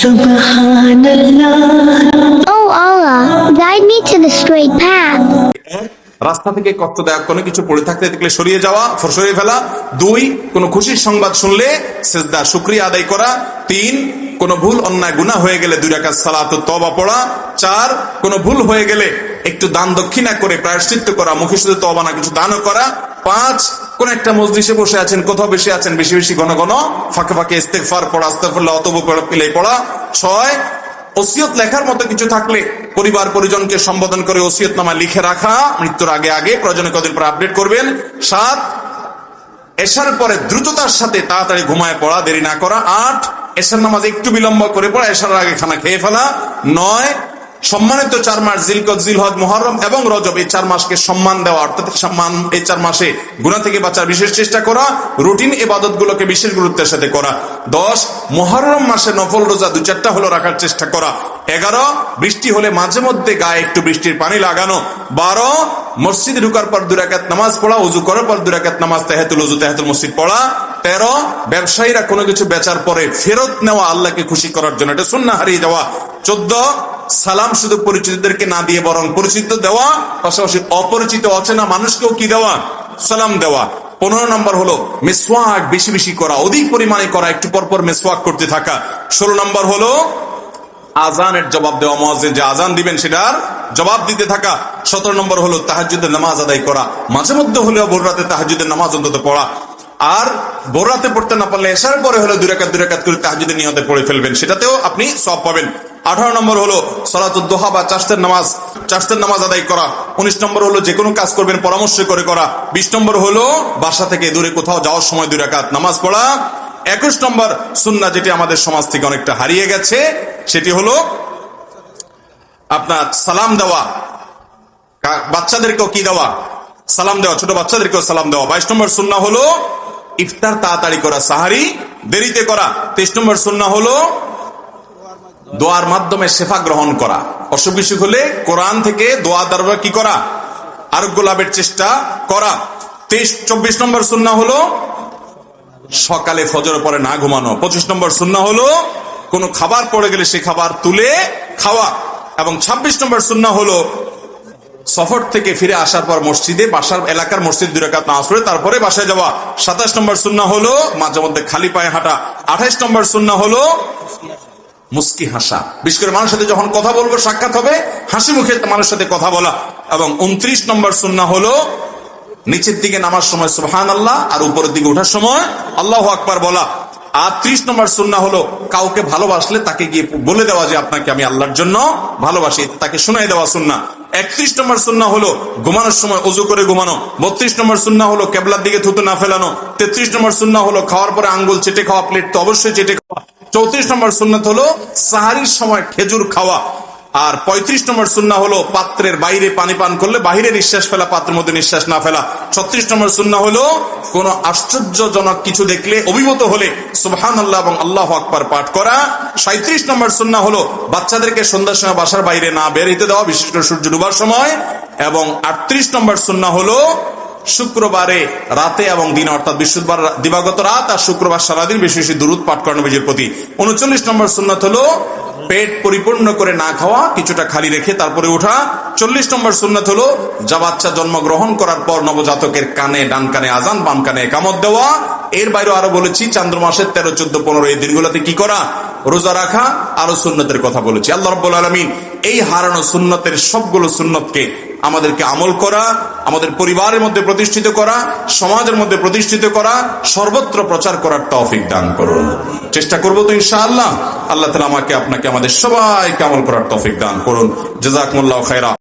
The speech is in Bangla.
Subhanallah. O Allah, guide me to the straight path. রাস্তা থেকে কষ্টদায়ক কোনো কিছু পড়ে থাকতে দেখলে সরিয়ে যাওয়া সরিয়ে ফেলা দুই কোনো খুশির সংবাদ শুনলে সেজদা শুক্রিয়া আদায় করা তিন কোনো ভুল অন্যায় গুণা হয়ে গেলে দুই রাকাত সালাত তবা পড়া চার কোনো ভুল হয়ে গেলে একটু দান দক্ষিণা করে প্রায়শ্চিত্ত করা মুখে শুধু তবা না কিছু দানও করা পাঁচ কোন একটা মসজিদে বসে আছেন, কোথাও বেশি আছেন, বেশি বেশি ঘন ঘন, ফাঁকে ফাঁকে ইস্তেগফার পড়া, আস্তাগফিরুল্লাহ অতব পিলে পড়া, ছয়, ওসিয়ত লেখার মতো কিছু থাকলে পরিবার পরিজনকে সম্বোধন করে ওসিয়ত নামা লিখে রাখা, মৃত্যুর আগে আগে প্রয়োজনে কদিন পর আপডেট করবেন। সাত, এশার পরে দ্রুততার সাথে তাড়াতাড়ি ঘুমায় পড়া, দেরি না করা। আট, এশার নামাজ একটু বিলম্ব করে পড়া এশার আগে খানা খেয়ে ফেলা। নয় সম্মানিত চার মাস জিলকত, জিলহজ, মুহররম এবং রজব এই চার মাসকে সম্মান দেওয়া, অর্থাৎ সম্মান এই চার মাসে গুণা থেকে বাঁচার বিশেষ চেষ্টা করা, রুটিন এবাদত গুলোকে বিশেষ গুরুত্বের সাথে করা। দশ মহরম মাসে নফল রোজা দু চারটা হলো রাখার চেষ্টা করা। এগারো, বৃষ্টি হলে মাঝে মধ্যে গায়ে একটু বৃষ্টির পানি লাগানো। বারো, মসজিদে ঢুকার পর দুরাকাত নামাজ পড়া, উজু করার পর দুরাকাত নামাজ, তেহাতুল উজু, তেহাতুল মসজিদ পড়া। তেরো, ব্যবসায়ীরা কোনো কিছু বেচার পরে ফেরত নেওয়া আল্লাহকে খুশি করার জন্য। এটা শূন্য হারিয়ে যাওয়া। চোদ্দ, সালাম শুধু পরিচিতদেরকে না দিয়ে বরং পরিচিত দেওয়া, পাশাপাশি অপরিচিত অচেনা মানুষকেও কি দেওয়া? সালাম দেওয়া। পনেরো নম্বর হলো, মেসওয়াক বেশি বেশি করা, অধিক পরিমাণে করা, একটু পর পর মেসওয়াক করতে থাকা। ষোলো নম্বর হলো, আজানের জবাব দেওয়া মহাজিন যে আজান দিবেন সেটার জবাব দিতে থাকা। সতেরো নম্বর হলো তাহাজুদের নামাজ আদায় করা। মাঝে মধ্যে হলেও ভোর রাতে তাহাজুদের নামাজ অন্তত পড়া। আর ভোর রাতে পড়তে না পারলে এসার পরে হলো দুরাকাত দুরাকাত করে তাহাজুদের নিয়তে পড়ে ফেলবেন, সেটাতেও আপনি সব পাবেন। আঠারো নম্বর হলো সলাতুদ্দোহা বা চাষের নামাজ। চাষের নামাজ আদায় করা। উনিশ নম্বর হলো যে কোনো কাজ করবেন, পরামর্শ করে করা। বিশ নম্বর হলো বাসা থেকে দূরে কোথাও যাওয়ার সময় দুরাকাত নামাজ পড়া। একুশ নম্বর সুন্না যেটি আমাদের সমাজ থেকে অনেকটা হারিয়ে গেছে, সেটি হলো আপনার সালাম দেওয়া। বাচ্চাদেরকেও কি দেওয়া? সালাম দেওয়া, ছোট বাচ্চাদেরকেও সালাম দেওয়া। বাইশ নম্বর সুন্না হলো ইফতার তাড়াতাড়ি করা, সাহারি দেরিতে করা। তেইশ নম্বর সুন্না হলো দোয়ার মাধ্যমে শেফা গ্রহণ করা। অসুখ বিসুখ হলে কোরআন থেকে দোয়া দ্বারা কি করা? আরোগ্য লাভের চেষ্টা করা। তেইশ, চব্বিশ নম্বর সুন্না হলো সকালে ফজর পরে না ঘুমানো। পঁচিশ নম্বর সুন্না হলো কোনো খাবার পড়ে গেলে সে খাবার তুলে খাওয়া। এবং ২৬ নম্বর সুন্না হলো সফর থেকে ফিরে আসার পর মসজিদে, বাসার এলাকার মসজিদ দুই দুরাকাত নামাজ পড়ে, তারপরে বাসায় যাওয়া। সাতাশ নম্বর সুন্না হলো মাঝে মধ্যে খালি পায়ে হাঁটা। আঠাইশ নম্বর সুন্না হলো মুস্কি হাসা। বিশেষ করে মানুষের সাথে যখন কথা বলব, সাক্ষাৎ হবে, হাসি মুখে মানুষের সাথে কথা বলা। এবং উনত্রিশ নম্বর সুন্না হলো নিচের দিকে নামার সময় সুবহান আল্লাহ আর উপরের দিকে ওঠার সময় আল্লাহ আকবার বলা। আর ত্রিশ নম্বর সুন্না হলো কাউকে ভালোবাসলে তাকে গিয়ে বলে দেওয়া যে, আপনাকে আমি আল্লাহর জন্য ভালোবাসি। তাকে শোনাই দেওয়া সুন্না একত্রিশ নম্বর সুন্না হলো ঘুমানোর সময় উজু করে ঘুমানো, বত্রিশ নম্বর সুন্না হলো কেবলার দিকে থুতু না ফেলানো, তেত্রিশ নম্বর সুন্না হলো খাওয়ার পরে আঙ্গুল চেটে খাওয়া, প্লেট তো অবশ্যই চেটে খাওয়া। চৌত্রিশ নম্বর সুন্নাত হলো সাহারির সময় খেজুর খাওয়া। আর পঁয়ত্রিশ নম্বর সুন্না হলো পাত্রের বাইরে পানি পান করলে বাইরে নিঃশ্বাস ফেলা, পাত্রের মধ্যে নিঃশ্বাস না ফেলা। ছত্রিশ নম্বর সুন্না হলো কোন আশ্চর্যজনক কিছু দেখলে অভিভূত হলে সুবহান আল্লাহ এবং আল্লাহ আকবার পাঠ করা। সাঁত্রিশ নম্বর সুন্না হলো বাচ্চাদেরকে সন্ধ্যার সময় বাসার বাইরে না বের হইতে দেওয়া বিশেষ করে সূর্য ডুবার সময়। এবং আটত্রিশ নম্বর সুন্না হলো শুক্রবারে রাতে এবং দিন, অর্থাৎ বৃহস্পতিবার দিবাগত রাত আর শুক্রবার সারাদিন বেশি বেশি দূরত পাঠ করানো নিজের প্রতি। উনচল্লিশ নম্বর সুন্নত হলো পেট পরিপূর্ণ করে না খাওয়া, কিছুটা খালি রেখে তারপরে ওঠা। চল্লিশ নম্বর সুন্নত হলো যা বাচ্চা জন্মগ্রহণ করার পর নবজাতকের কানে, ডান কানে আজান, বাম কানে কামত দেওয়া। এর বাইরে আরও বলেছি, চান্দ্র মাসের তেরো, চোদ্দ, পনেরো এই দিনগুলোতে কি করা? রোজা রাখা, আরও সুন্নতের কথা বলেছি। আল্লাহ রব্বুল আলমিন এই হারানো সুন্নতের সবগুলো সুন্নতকে আমাদেরকে আমল করা, আমাদের পরিবারের মধ্যে প্রতিষ্ঠিত করা, সমাজের মধ্যে প্রতিষ্ঠিত করা, সর্বত্র প্রচার করার তৌফিক দান করুন। চেষ্টা করব তো ইনশাআল্লাহ। আল্লাহ তালা আমাকে, আপনাকে, আমাদের সবাইকে আমল করার তৌফিক দান করুন। জেজাকমুল্লাহ খায়রা